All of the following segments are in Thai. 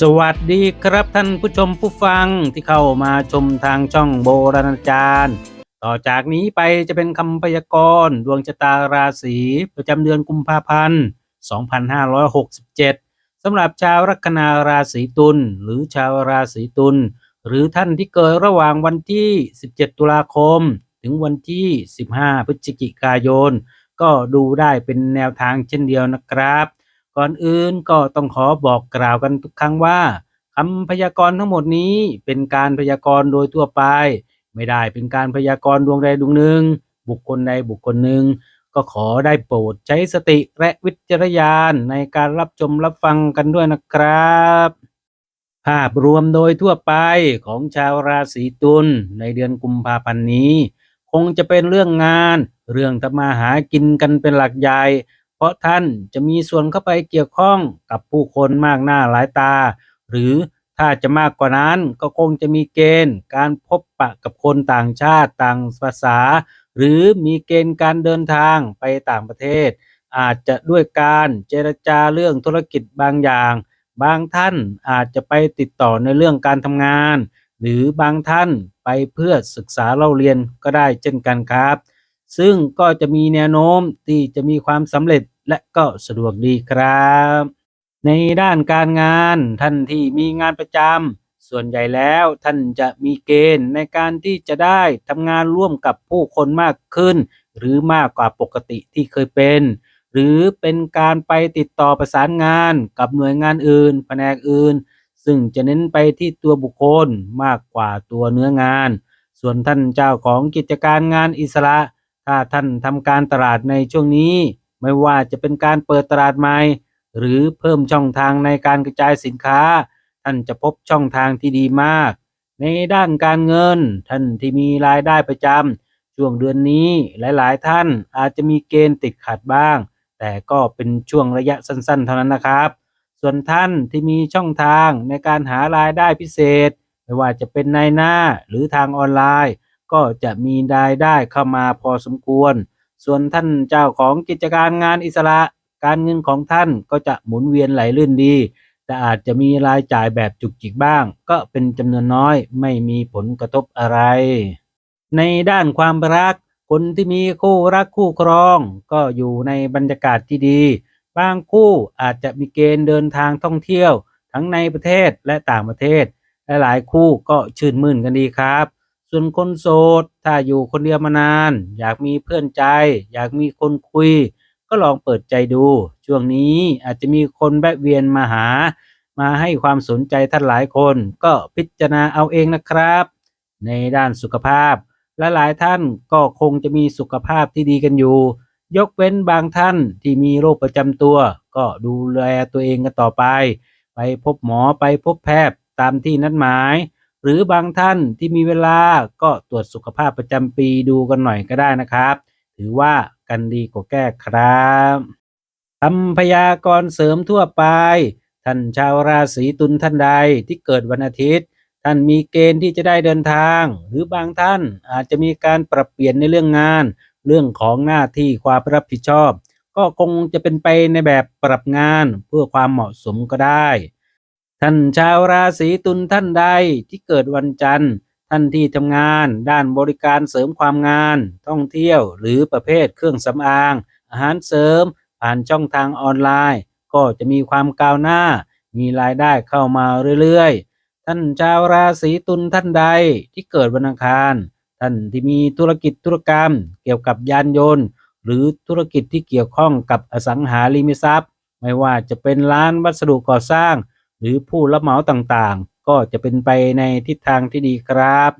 สวัสดีครับท่านผู้ชมผู้ฟังที่เข้ามาชมทางช่องโบราณจารย์ ต่อจากนี้ไปจะเป็นคำพยากรณ์ดวงชะตาราศีประจำเดือนกุมภาพันธ์ 2567 สำหรับชาวลัคนาราศีตุลหรือชาวราศีตุลหรือท่านที่เกิดระหว่างวันที่ 17 ตุลาคม ถึงวันที่ 15 พฤศจิกายน ก็ดูได้เป็นแนวทางเช่นเดียวนะครับ ก่อนอื่นก็ต้องขอบอกกล่าวกันทุกครั้งว่าคำพยากรณ์ทั้งหมดนี้เป็นการพยากรณ์โดยทั่วไป ไม่ได้เป็นการพยากรณ์ดวงใดดวงหนึ่ง บุคคลใดบุคคลหนึ่ง ก็ขอได้โปรดใช้สติและวิจารณญาณในการรับชมรับฟังกันด้วยนะครับ ภาพรวมโดยทั่วไปของชาวราศีตุลในเดือนกุมภาพันธ์นี้ คงจะเป็นเรื่องงาน เรื่องทำมาหากินกันเป็นหลักใหญ่ ราะท่านจะมีส่วนเข้าไปเกี่ยวข้องกับผู้คนมากหน้าหลายตา หรือถ้าจะมากกว่านั้นก็คงจะมีเกณฑ์การพบปะกับคนต่างชาติต่างภาษา หรือมีเกณฑ์การเดินทางไปต่างประเทศ อาจจะด้วยการเจรจาเรื่องธุรกิจบางอย่าง บางท่านอาจจะไปติดต่อในเรื่องการทำงาน หรือบางท่านไปเพื่อศึกษาเล่าเรียนก็ได้เช่นกันครับ ซึ่งก็จะมีแนวโน้มที่จะมีความสำเร็จ และก็สะดวกดีครับ ในด้านการงานท่านที่มีงานประจำส่วนใหญ่แล้วท่านจะมีเกณฑ์ในการที่จะได้ทำงานร่วมกับผู้คนมากขึ้น หรือมากกว่าปกติที่เคยเป็น หรือเป็นการไปติดต่อประสานงานกับหน่วยงานอื่น แผนกอื่น ซึ่งจะเน้นไปที่ตัวบุคคลมากกว่าตัวเนื้องาน ส่วนท่านเจ้าของกิจการงานอิสระ ถ้าท่านทำการตลาดในช่วงนี้ ไม่ว่าจะเป็นการเปิดตลาดใหม่ หรือเพิ่มช่องทางในการกระจายสินค้า ท่านจะพบช่องทางที่ดีมาก ในด้านการเงิน ท่านที่มีรายได้ประจำช่วงเดือนนี้หลาย ๆ ท่านอาจจะมีเกณฑ์ติดขัดบ้าง แต่ก็เป็นช่วงระยะสั้น ๆ เท่านั้นนะครับ ส่วนท่านที่มีช่องทางในการหารายได้พิเศษ ไม่ว่าจะเป็นในหน้าหรือทางออนไลน์ ก็จะมีรายได้เข้ามาพอสมควร ส่วนท่านเจ้าของกิจการงานอิสระ การเงินของท่านก็จะหมุนเวียนไหลลื่นดี แต่อาจจะมีรายจ่ายแบบจุกจิกบ้าง ก็เป็นจำนวนน้อยไม่มีผลกระทบอะไร ในด้านความรัก คนที่มีคู่รักคู่ครอง ก็อยู่ในบรรยากาศที่ดี บางคู่อาจจะมีเกณฑ์เดินทางท่องเที่ยว ทั้งในประเทศและต่างประเทศและหลายคู่ก็ชื่นมื่นกันดีครับ ส่วนคนโสด ถ้าอยู่คนเดียวมานาน อยากมีเพื่อนใจ อยากมีคนคุย ก็ลองเปิดใจดู ช่วงนี้อาจจะมีคนแวะเวียนมาหา มาให้ความสนใจท่านหลายคน ก็พิจารณาเอาเองนะครับ ในด้านสุขภาพและหลายท่านก็คงจะมีสุขภาพที่ดีกันอยู่ ยกเว้นบางท่านที่มีโรคประจำตัว ก็ดูแลตัวเองกันต่อไป ไปพบหมอไปพบแพทย์ตามที่นัดหมาย หรือบางท่านที่มีเวลาก็ตรวจสุขภาพประจำปีดูกันหน่อยก็ได้นะครับ ถือว่ากันดีกว่าแก้ครับคำพยากรณ์เสริมทั่วไป ท่านชาวราศีตุลท่านใดที่เกิดวันอาทิตย์ ท่านมีเกณฑ์ที่จะได้เดินทาง หรือบางท่านอาจจะมีการปรับเปลี่ยนในเรื่องงาน เรื่องของหน้าที่ความรับผิดชอบ ก็คงจะเป็นไปในแบบปรับงานเพื่อความเหมาะสมก็ได้ ท่านชาวราศีตุลท่านใดที่เกิดวันจันทร์ ท่านที่ทำงาน ด้านบริการเสริมความงาน ท่องเที่ยว หรือประเภทเครื่องสำอาง อาหารเสริม ผ่านช่องทางออนไลน์ ก็จะมีความก้าวหน้า มีรายได้เข้ามาเรื่อยๆ ท่านชาวราศีตุลท่านใดที่เกิดวันอังคาร ท่านที่มีธุรกิจธุรกรรม เกี่ยวกับยานยนต์ หรือธุรกิจที่เกี่ยวข้องกับอสังหาริมทรัพย์ ไม่ว่าจะเป็นร้านวัสดุก่อสร้าง หรือผู้รับเหมาต่างๆ ก็จะเป็นไปในทิศทางที่ดีครับ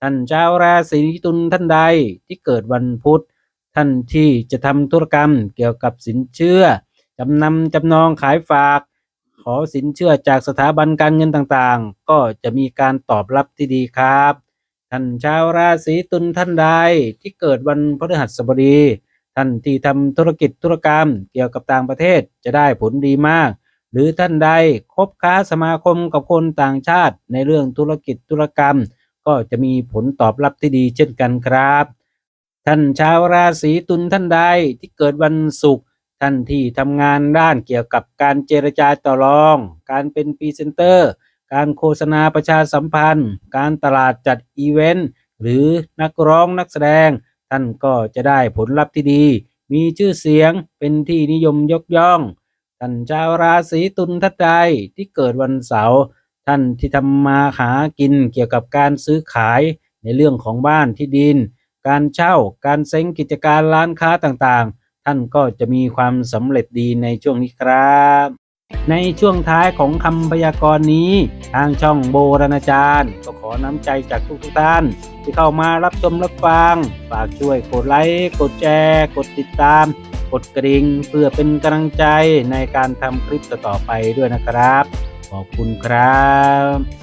ท่านชาวราศีตุลท่านใดที่เกิดวันพุธ ท่านที่จะทำธุรกรรมเกี่ยวกับสินเชื่อจำนำจำนองขายฝาก ขอสินเชื่อจากสถาบันการเงินต่างๆ ก็จะมีการตอบรับที่ดีครับ ท่านชาวราศีตุลท่านใดที่เกิดวันพฤหัสบดี ท่านที่ทำธุรกิจธุรกรรมเกี่ยวกับต่างประเทศจะได้ผลดีมาก หรือท่านใดคบค้าสมาคมกับคนต่างชาติในเรื่องธุรกิจธุรกรรม ก็จะมีผลตอบรับที่ดีเช่นกันครับ ท่านชาวราศีตุลท่านใดที่เกิดวันศุกร์ท่านที่ทำงานด้านเกี่ยวกับการเจรจาต่อรอง การเป็นพรีเซนเตอร์ การโฆษณาประชาสัมพันธ์ การตลาดจัดอีเวนต์หรือนักร้องนักแสดง ท่านก็จะได้ผลลัพธ์ที่ดี มีชื่อเสียงเป็นที่นิยมยกย่อง ท่านชาวราศีตุลท่านใดที่เกิดวันเสาร์ท่านที่ทำมาหากินเกี่ยวกับการซื้อขายในเรื่องของบ้านที่ดิน การเช่าการเซ้งกิจการร้านค้าต่างๆ ท่านก็จะมีความสำเร็จดีในช่วงนี้ครับ ในช่วงท้ายของคำพยากรณ์นี้ ทางช่องโบราณจารย์ ก็ขอน้ำใจจากทุกท่าน ที่เข้ามารับชมรับฟัง ฝากช่วยกดไลค์กดแชร์ กดติดตาม กดกระดิ่งเพื่อเป็นกำลังใจในการทำคลิปต่อๆไปด้วยนะครับ ขอบคุณครับ